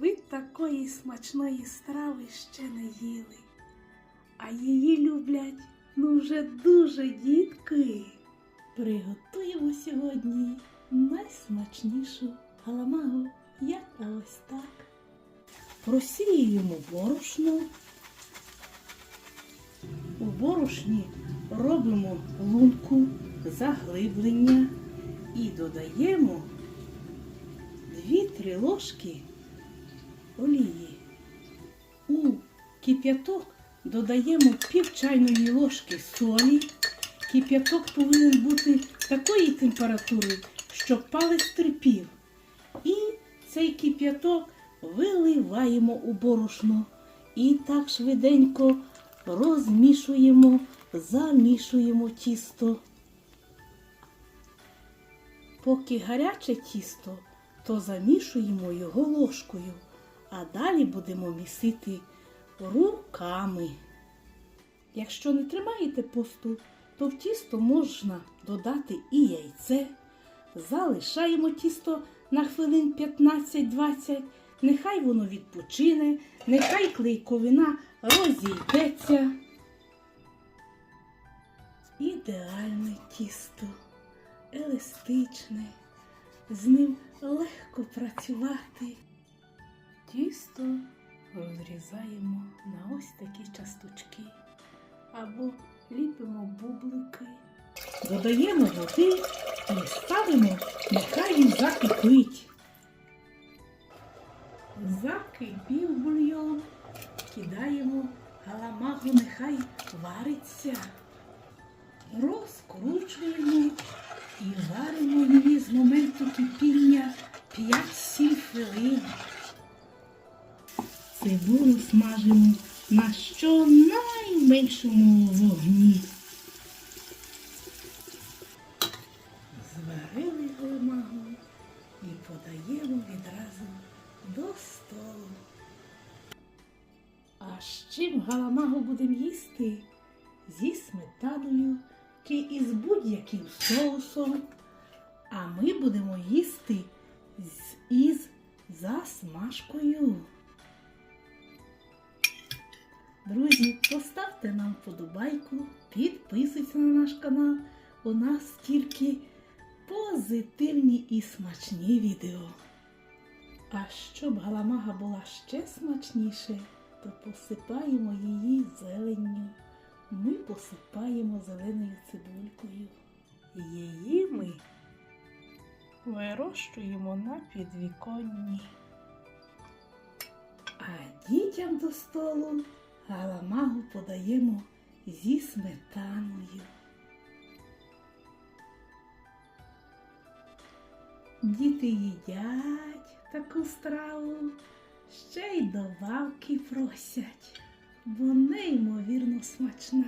Ви такої смачної страви ще не їли, а її люблять ну вже дуже дітки. Приготуємо сьогодні найсмачнішу галамагу, яка ось так. Просіюємо борошно. У борошні робимо лунку, заглиблення і додаємо 2-3 ложки олії. У кип'яток додаємо пів чайної ложки солі. Кип'яток повинен бути такої температури, щоб палець терпів. І цей кип'яток виливаємо у борошно. І так швиденько розмішуємо, замішуємо тісто. Поки гаряче тісто, то замішуємо його ложкою, а далі будемо місити руками. Якщо не тримаєте посту, то в тісто можна додати і яйце. Залишаємо тісто на хвилин 15-20, нехай воно відпочине, нехай клейковина розійдеться. Ідеальне тісто, еластичне, з ним легко працювати. Тісто розрізаємо на ось такі часточки або ліпимо бублики. Додаємо води і ставимо, нехай він закипить. Закипів бульйон, кидаємо галамагу, нехай вариться. Розкручуємо і варимо її з моменту кипіння 5-7 Цибулю смажимо на щонайменшому вогні. Зварили галамагу і подаємо відразу до столу. А з чим галамагу будемо їсти? Зі сметаною чи із будь-яким соусом. А ми будемо їсти з, із засмажкою. Друзі, поставте нам вподобайку, підписуйтесь на наш канал. У нас тільки позитивні і смачні відео. А щоб галамага була ще смачніше, то посипаємо її зеленню. Ми посипаємо зеленою цибулькою. Її ми вирощуємо на підвіконні. А дітям до столу подаємо зі сметаною. Діти їдять таку страву, ще й добавки просять, бо неймовірно смачна.